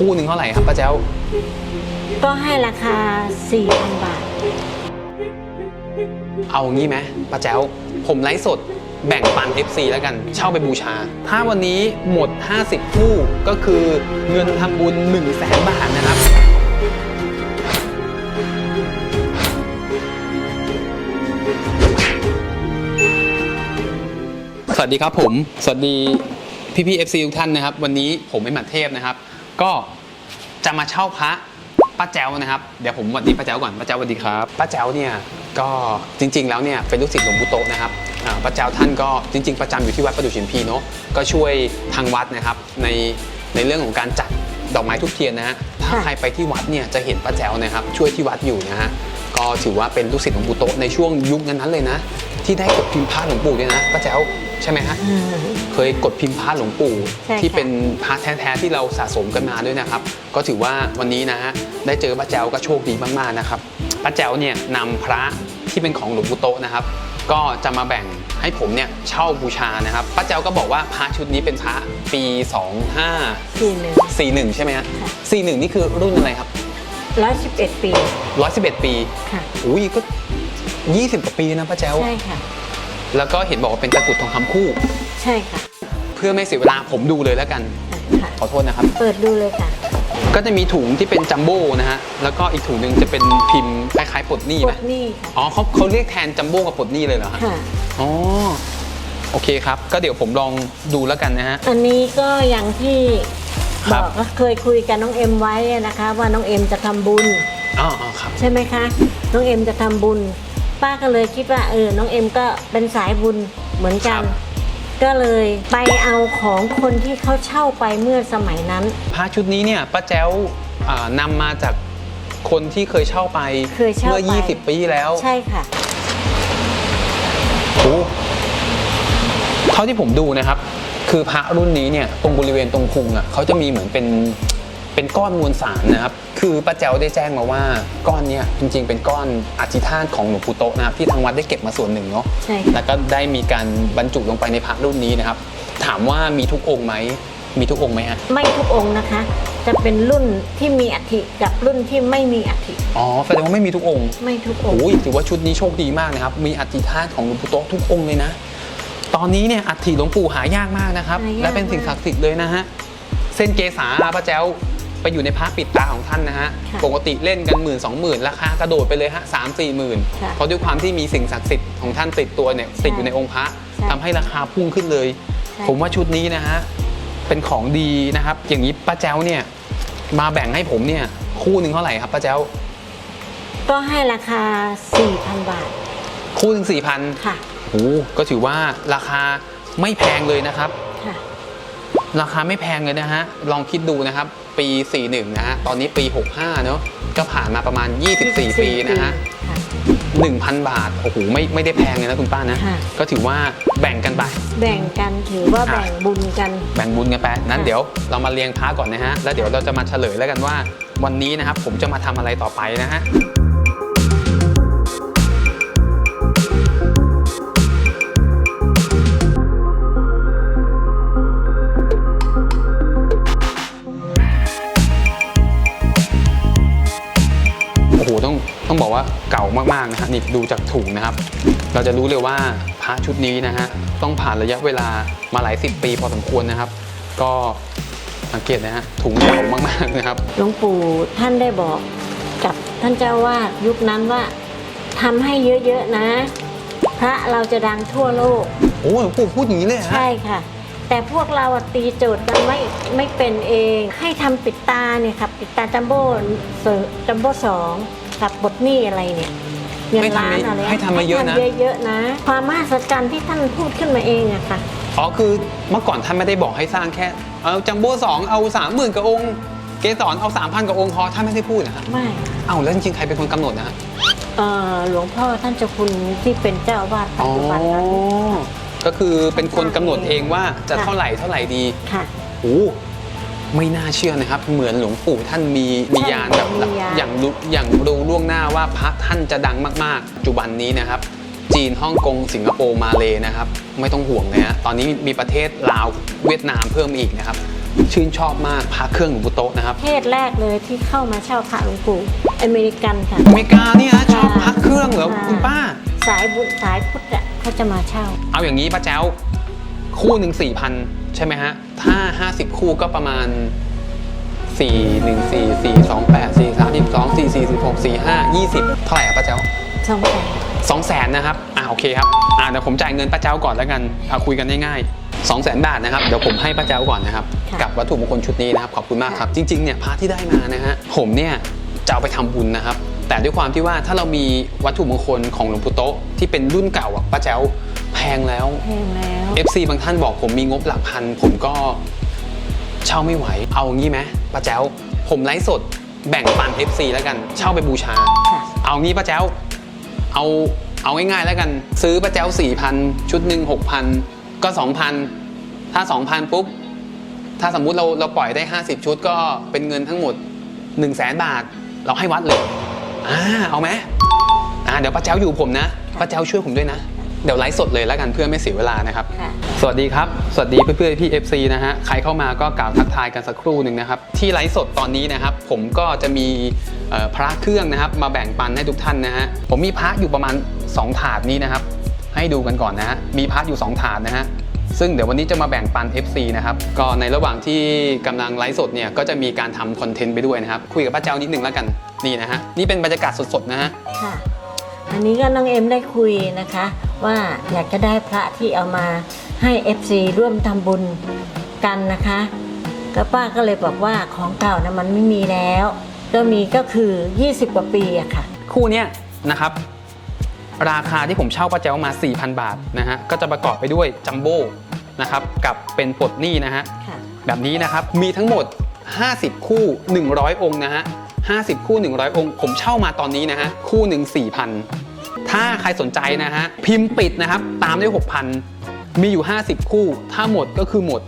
คู่หนึ่งเท่าไหร่ครับป้าแจ้ว ก็ให้ราคา 4,000 บาท เอางี้ไหมป้าแจ้ว ผมไลฟ์สดแบ่งปัน FC แล้วกัน เช่าไปบูชา ถ้าวันนี้หมด 50 คู่ก็คือเงินทำบุญ 1 0 0 0 0แสนบาทนะครับ สวัสดีครับผม สวัสดีพี่พี่ๆ FC ทุกท่านนะครับ วันนี้ผมไม่หมัดเทพนะครับ ก็จะมาเช่าพระป้าแจ้วนะครับ เดี๋ยวผมสวัสดีป้าแจ้วก่อนป้าแจ้วสวัสดีครับป้าแจ้วเนี่ยก็จริง ๆ แล้วเนี่ยเป็นลูกศิษย์หลวงปู่โตนะครับป้าแจ้วท่านก็จริง ๆ ประจำอยู่ที่วัดประดูชิมพีเนาะก็ช่วยทางวัดนะครับในในเรื่องของการจัดดอกไม้ทุกเทียนนะฮะถ้าใครไปที่วัดเนี่ยจะเห็นป้าแจ้วนะครับช่วยที่วัดอยู่นะฮะก็ถือว่าเป็นลูกศิษย์หลวงปู่โตในช่วงยุคนั้นๆเลยนะ ที่ได้กดพิมพ์พระหลวงปู่ด้วยนะป้าแจ้ว ใช่ไหมฮะ เคยกดพิมพ์พระหลวงปู่ใช่ค่ะที่เป็นพระแท้ๆที่เราสะสมกันมาด้วยนะครับ ก็ถือว่าวันนี้นะฮะได้เจอป้าแจ๋วก็โชคดีมากๆนะครับป้าแจ๋วเนี่ยนำพระที่เป็นของหลวงปู่โตะนะครับ ก็จะมาแบ่งให้ผมเนี่ยเช่าบูชานะครับป้าแจ๋วก็บอกว่าพระชุดนี้เป็นพระปี 2541 41ใช่ไหมฮะค่ะ41 นี่คือรุ่นอะไรครับ 111 ปี 111 ปี ค่ะ อุ้ยก็ 20 กว่าปีนะป้าแจ๋วใช่ค่ะ แล้วก็เห็นบอกว่าเป็นตะกรุดทองคำคู่ ใช่ค่ะเพื่อไม่เสียเวลาผมดูเลยแล้วกัน ค่ะ ขอโทษนะครับ เปิดดูเลยค่ะก็จะมีถุงที่เป็นจัมโบ้นะฮะ แล้วก็อีกถุงหนึ่งจะเป็นพิมพ์คล้ายๆปลดหนี้กไหมดนี่ค่ะ อ๋อเขาเขาเรียกแทนจัมโบ้กับปลดหนี้เลยเหรอฮะค่ะ อ๋อโอเคครับ ก็เดี๋ยวผมลองดูแล้วกันนะฮะ อันนี้ก็อย่างที่ครับบอกก็เคยคุยกับน้องเอ็มไว้นะคะ ว่าน้องเอ็มจะทำบุญ อ๋ออ๋อครับ ใช่ไหมคะ น้องเอ็มจะทำบุญ ป้าก็เลยคิดว่าเออน้องเอ็มก็เป็นสายบุญเหมือนกันก็เลยไปเอาของคนที่เขาเช่าไปเมื่อสมัยนั้นผ้าชุดนี้เนี่ยป้าแจ้วอ่านำมาจากคนที่เคยเช่าไปเคยเช่าเมื่อไป20 ปีแล้วใช่ค่ะ โอ้เท่าที่ผมดูนะครับ คือพระรุ่นนี้เนี่ยตรงบริเวณตรงพุงอะเขาจะมีเหมือนเป็น เป็นก้อนมวลสารนะครับ คือป้าแจ๋วได้แจ้งมาว่าก้อนเนี้ยจริงๆ เป็นก้อนอธิธาตุของหลวงปู่โตะนะครับที่ทางวัดได้เก็บมาส่วนหนึ่งเนาะใช่ค่ะ แล้วก็ได้มีการบรรจุลงไปในพระรุ่นนี้นะครับ ถามว่ามีทุกองค์ไหมมีทุกองค์ไหมฮะไม่ทุกองค์นะคะ จะเป็นรุ่นที่มีอัฐิกับรุ่นที่ไม่มีอัฐิอ๋อแสดงว่าไม่มีทุกองค์ไม่ทุกองค์ โอ้ยถือว่าชุดนี้โชคดีมากนะครับ มีอธิธาตุของหลวงปู่โตะทุกองค์เลยนะ ตอนนี้เนี่ยอัฐิหลวงปู่หายากมากนะครับ หายาก และเป็นสิ่งศักดิ์สิทธิ์เลยนะฮะเส้นเกษาป้าแจ้ว ไปอยู่ในพระปิดตาของท่านนะฮะ ค่ะปกติเล่นกันหมื่นสองหมื่นราคากระโดดไปเลยฮะสามสี่หมื่นค่ะเพราะด้วยความที่มีสิ่งศักดิ์สิทธิ์ของท่านติดตัวเนี่ยใช่ติดอยู่ในองค์พระใช่ทำให้ราคาพุ่งขึ้นเลยใช่ ผมว่าชุดนี้นะฮะเป็นของดีนะครับ อย่างนี้ป้าแจ้วเนี่ยมาแบ่งให้ผมเนี่ยคู่หนึ่งเท่าไหร่ครับป้าแจ้วก็ให้ราคา 4,000 บาทคู่หนึ่งสี่พันค่ะโอ้ก็ถือว่าราคาไม่แพงเลยนะครับ ค่ะ ราคาไม่แพงเลยนะฮะ ลองคิดดูนะครับ ปี 41 นะฮะ ตอนนี้ปี 65 เนอะก็ผ่านมาประมาณ 24 ปีนะฮะค่ะ1,000 บาท โอ้โห ไม่ ไม่ได้แพงเลยนะคุณป้านะ ค่ะ ก็ถือว่าแบ่งกันไป แบ่งกันถือว่าค่ะ แบ่งบุญกัน แบ่งบุญกันไป นั้นค่ะ เดี๋ยวเรามาเรียงพระก่อนนะฮะ แล้วเดี๋ยวเราจะมาเฉลยแล้วกันว่า วันนี้นะครับผมจะมาทำอะไรต่อไปนะฮะ ว่าเก่ามากๆนะฮะนี่ดูจากถุงนะครับ เราจะรู้เลยว่าพระชุดนี้นะฮะต้องผ่านระยะเวลามาหลายสิบปีพอสมควรนะครับ ก็สังเกตนะฮะถุงเก่ามากๆนะครับหลวงปู่ท่านได้บอกกับท่านเจ้าวาดยุคนั้นว่าทำให้เยอะๆนะ พระเราจะดังทั่วโลกโอ้หลวงปู่พูดอย่างนี้เลยเหรอฮะใช่ค่ะแต่พวกเราอะตีโจทย์กันไม่ไม่เป็นเอง ให้ทำปิดตาเนี่ยครับปิดตาจัมโบ้เสอจัมโบ้สอง กับบทหนี้อะไรเนี่ยเงินล้านอะไรให้ทำมาเยอะนะให้ทำเยอะๆนะ ความมหัศจรรย์ที่ท่านพูดขึ้นมาเองอะค่ะอ๋อคือเมื่อก่อนท่านไม่ได้บอกให้สร้างแค่เอาจัมโบ้สองเอาสามหมื่นกว่าองค์เกสรเอาสามพันกว่าองค์พอท่านไม่ได้พูดนะครับไม่เอ้าแล้วจริงๆใครเป็นคนกำหนดนะฮะเอ่อหลวงพ่อท่านเจ้าคุณที่เป็นเจ้าอาวาสปัจอ๋อจุบันนั้นก็คือเป็นคนกำหนดเองว่าจะค่ะเท่าไหร่เท่าไหร่ดีค่ะโอ้ ไม่น่าเชื่อนะครับ เหมือนหลวงปู่ท่านมีมียานแบบมียาน อย่างรู้อย่างรู้ล่วงหน้าว่าพระท่านจะดังมากๆปัจจุบันนี้นะครับ จีนฮ่องกงสิงคโปร์มาเลนะครับ ไม่ต้องห่วงเลยฮะตอนนี้มีประเทศลาวเวียดนามเพิ่มอีกนะครับ ชื่นชอบมากพระเครื่องหลวงปู่โต๊ะนะครับประเทศแรกเลยที่เข้ามาเช่าพระหลวงปู่อเมริกันค่ะ อเมริกาเนี่ยนะชอบพระเครื่องเหรอคุณป้า สายบุญสายพุทธอะเขาจะมาเช่า เอาอย่างนี้ป้าแจ้วคู่หนึ่งสี่พัน ใช่ไหมฮะ ถ้าห้าสิบคู่ก็ประมาณสี่หนึ่งสี่สี่สองแปดสี่สามสิบสองสี่สี่สิบหกสี่ห้ายี่สิบเท่าไหร่อะป้าแจ้วสองแสนสองแสนนะครับ อ่าโอเคครับ อ่าเดี๋ยวผมจ่ายเงินป้าเจ้าก่อนแล้วกันเอาคุยกันง่ายๆสองแสนบาทนะครับ เดี๋ยวผมให้ป้าเจ้าก่อนนะครับ กับวัตถุมงคลชุดนี้นะครับ ขอบคุณมากครับ จริงๆ เนี่ยพระที่ได้มานะฮะ ผมเนี่ยจะเอาไปทำบุญนะครับ แต่ด้วยความที่ว่าถ้าเรามีวัตถุมงคลของหลวงปู่โต๊ะที่เป็นรุ่นเก่าอะป้าเจ้าแพ งแล้ว แพงแล้ว FC บางท่านบอกผมมีงบหลักพัน ผมก็เช่าไม่ไหว เอางี้ไหมป้าแจ้ว ผมไลฟ์สดแบ่งปัน FC แล้วกัน เช่าไปบูชา ค่ะ เอางี้ป้าแจ้ว เอาเอาง่ายๆแล้วกัน ซื้อป้าแจ้วสี่พันชุดหนึ่งหกพันก็สองพันถ้าสองพันปุ๊บ ถ้าสมมุติเราเราปล่อยได้ 50 ชุดก็เป็นเงินทั้งหมด1นึ่งแสนบาท เราให้วัดเลยอ่าเอาไหมอ่าเดี๋ยวป้าแจ้วอยู่ผมนะป้าแจ้วช่วยผมด้วยนะ เดี๋ยวไลฟ์สดเลยแล้วกันเพื่อไม่เสียเวลานะครับ ค่ะ สวัสดีครับ สวัสดีเพื่อนๆพี่ FC นะฮะ ใครเข้ามาก็กล่าวทักทายกันสักครู่หนึ่งนะครับ ที่ไลฟ์สดตอนนี้นะครับ ผมก็จะมีเอ่อพระเครื่องนะครับ มาแบ่งปันให้ทุกท่านนะฮะ ผมมีพระอยู่ประมาณ 2 ถาดนี้นะครับ ให้ดูกันก่อนนะฮะ มีพระอยู่ 2 ถาดนะฮะ ซึ่งเดี๋ยววันนี้จะมาแบ่งปัน FC นะครับ ก็ในระหว่างที่กำลังไลฟ์สดเนี่ย ก็จะมีการทำคอนเทนต์ไปด้วยนะครับ คุยกับป้าเจ้านิดนึงแล้วกัน นี่นะฮะ นี่เป็นบรรยากาศสดๆนะฮะ ค่ะ อันนี้ก็น้องเอ็มได้คุยนะคะ ว่าอยากจะได้พระที่เอามาให้ FC ร่วมทำบุญกันนะคะก็ป้าก็เลยบอกว่าของเก่านะมันไม่มีแล้ว ก็มีก็คือ 20 กว่าปีอะค่ะ คู่เนี้ยนะครับ ราคาที่ผมเช่าป้าแจ้วมา 4,000 บาทนะฮะก็จะประกอบไปด้วยจัมโบ้นะครับกับเป็นปลดหนี้นะฮะค่ะ แบบนี้นะครับมีทั้งหมด 50 คู่ 100 องค์นะฮะ 50 คู่ 100 องค์ ผมเช่ามาตอนนี้นะฮะ คู่หนึ่ง4,000 ถ้าใครสนใจนะฮะ พิมพ์ปิดนะครับ ตามด้วย 6,000 มีอยู่ 50 คู่ ถ้าหมดก็คือหมด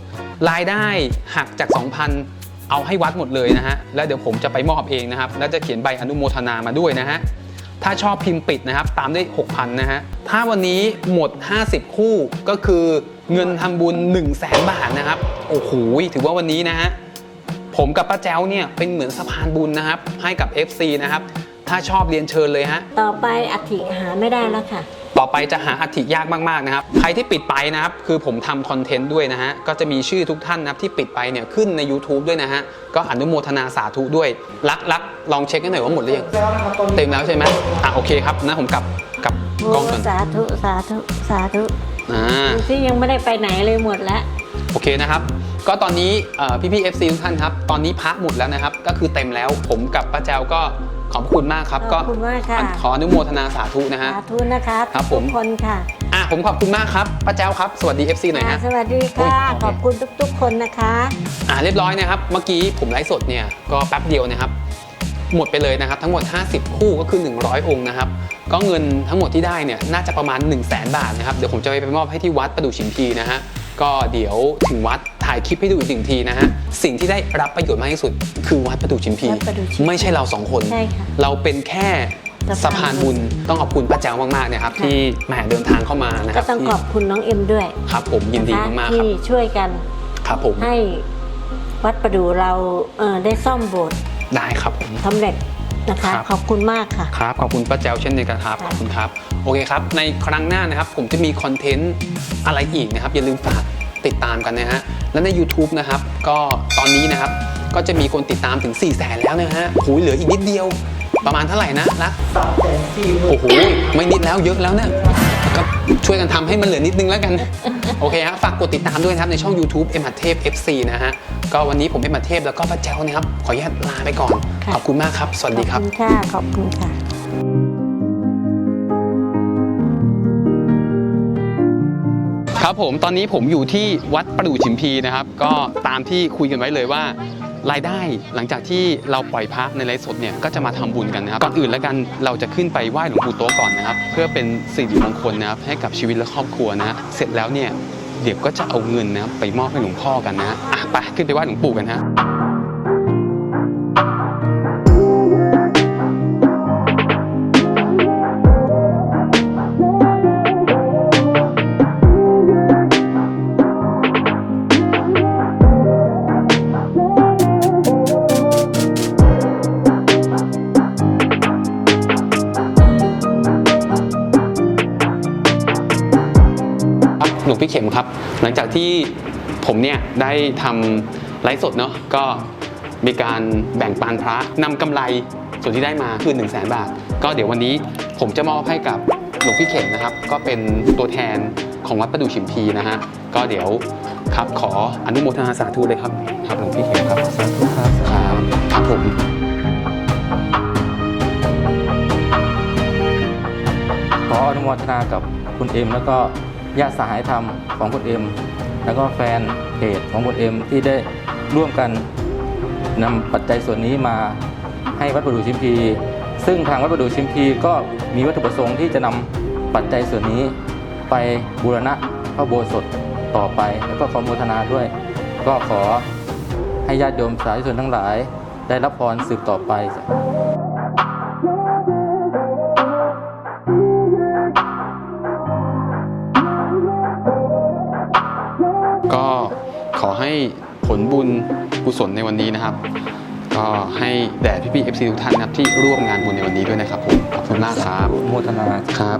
รายได้หักจาก 2,000 เอาให้วัดหมดเลยนะฮะ แล้วเดี๋ยวผมจะไปมอบเองนะครับ แล้วจะเขียนใบอนุโมทนามาด้วยนะฮะ ถ้าชอบพิมพ์ปิดนะครับ ตามด้วย 6,000 นะฮะ ถ้าวันนี้หมด 50 คู่ก็คือเงินทำบุญ 1 0 0 0 0แบาทนะครับ โอ้โห ถือว่าวันนี้นะฮะ ผมกับป้าแจ้วเนี่ยเป็นเหมือนสะพานบุญนะครับ ให้กับ FC นะครับ ถ้าชอบเรียนเชิญเลยฮะ ต่อไปอัฐิหาไม่ได้แล้วค่ะ ต่อไปจะหาอัฐิยากมากๆนะครับ ใครที่ปิดไปนะครับ คือผมทำคอนเทนต์ด้วยนะฮะ ก็จะมีชื่อทุกท่านนะครับที่ปิดไปเนี่ยขึ้นใน YouTube ด้วยนะฮะ ก็อนุโมทนาสาธุด้วย รักรักลองเช็คกันหน่อยว่าหมดหรือยัง เต็มแล้วใช่ไหมอะโอเคครับนะผมกลับกลับกล้องก่อน สาธุ สาธุ สาธุอ่าที่ยังไม่ได้ไปไหนเลยหมดแล้ว โอเคนะครับ ก็ตอนนี้เอ่อพี่ๆ FC ทุกท่านครับ ตอนนี้พักหมดแล้วนะครับ ก็คือเต็มแล้วผมกับป้าแจวก็ขอบคุณมากครับขก็อบคุณมากค่ะขออนุโมทนาสาธุนะฮะ สาธุนะคะครับผมทุกคนค่ะอะผมขอบคุณมากครับป้าแจวครับ สวัสดี FC หน่อยค่ะฮะสวัสดีค่ะโอเคขอบคุณทุกๆ คนนะคะอ่าเรียบร้อยนะครับ เมื่อกี้ผมไลฟ์สดเนี่ยก็แป๊บเดียวนะครับ หมดไปเลยนะครับ ทั้งหมด 50 คู่ก็คือ 100 องค์นะครับ ก็เงินทั้งหมดที่ได้เนี่ยน่าจะประมาณ 1 0 0 0 0แบาทนะครับเดี๋ยวผมจะไปมอบให้ที่วัดประดู่ชิมพีนะฮะก็เดี๋ยวถึงวัด ถ่ายคลิปให้ดูอีกหนึ่งทีนะฮะ สิ่งที่ได้รับประโยชน์มากที่สุด คือวัดประดู่ชิมพี วัดประดู่ชิมพีไม่ใช่เราสองคน ใช่ค่ะเราเป็นแค่สะสะพาพานนบุบุญญต้องขอบคุณป้าแจ้วมากๆนะครับค่ะ ที่แหมเดินทางเข้ามานะคก็รับต้องที่ขอบคุณน้องเอ็มด้วยครับผมยินดีนะคะมากๆครับที่ช่วยกันครับผมให้วัดประดูเราเอ่อได้ซ่อมโบสถ์ได้ครับผม สำเร็จนะคะ ครับ ขอบคุณมากค่ะ ครับขอบคุณป้าแจวเช่นเดียวกันครับขอบคุณครับโอเคครับ ในครั้งหน้านะครับผมจะมีคอนเทนต์อะไรอีกนะครับอย่าลืมฝากติดตามกันนะฮะ และใน YouTube นะครับ ก็ตอนนี้นะครับ ก็จะมีคนติดตามถึง 4 0 0แสนแล้วนะฮะโหยเหลืออีกนิดเดียว ประมาณเท่าไหร่นะรักสามแสนสี่หมื่นโอ้โห ไม่นิดแล้วเยอะแล้วเนี่ยก็ช่วยกันทำให้มันเหลือนิดนึงแล้วกัน โอเคฮะฝากกดติดตามด้วยนะครับในช่อง YouTube เอ็มหัดเทพ FC นะฮะ ก็วันนี้ผมเอ็มหัดเทพแล้วก็ป้าแจ้วนะครับ ขออนุญาตลาไปก่อนค่ะขอบคุณมากครับ สวัสดีครับ ขอบคุณค่ะ ขอบคุณค่ะ ครับผมตอนนี้ผมอยู่ที่วัดประดู่ชิมพีนะครับ ก็ตามที่คุยกันไว้เลยว่ารายได้หลังจากที่เราปล่อยพระในไลฟ์สดเนี่ยก็จะมาทำบุญกันนะครับก่อนอื่นแล้วกันเราจะขึ้นไปไหว้หลวงปู่โตก่อนนะครับ เพื่อเป็นสิริมงคลนะครับให้กับชีวิตและครอบครัวนะเสร็จแล้วเนี่ยเดี๋ยวก็จะเอาเงินนะครับไปมอบให้หลวงพ่อกันนะฮะอะไปขึ้นไปไหว้หลวงปู่กันฮะ ข็มครับ หลังจากที่ผมเนี่ยได้ทำไลฟ์สดเนาะก็มีการแบ่งปันพระนำกำไรส่วนที่ได้มาคือ 1 0 0 0 0แบาท ก็เดี๋ยววันนี้ผมจะมอบให้กับหลวงพี่เข็มนะครับ ก็เป็นตัวแทนของวัดประดู่ฉิมพีนะฮะก็เดี๋ยวครับขออนุโมทนาสาธุเลยครับครับหลวงพี่เข็มครับสาธุครับครับครับผมขออนุโมทนากับคุณเอ็มแล้วก็ ญาติสหายธรรมของคุณเอ็ม แล้วก็แฟนเพจของคุณเอ็มที่ได้ร่วมกันนำปัจจัยส่วนนี้มาให้วัดประดูชิมพี ซึ่งทางวัดประดูชิมพีก็มีวัตถุประสงค์ที่จะนำปัจจัยส่วนนี้ไปบูรณะพระโบสถต่อไป แล้วก็ขออนุโมทนาด้วย ก็ขอให้ญาติโยมสาธุชนทั้งหลาย ได้รับพรสืบต่อไป ผลบุญกุศลในวันนี้นะครับ ก็ให้แด่พี่ๆ FC ทุกท่านนะครับที่ร่วมงานบุญในวันนี้ด้วยนะครับผมขอบคุณมากครับอนุโมทนา ครับ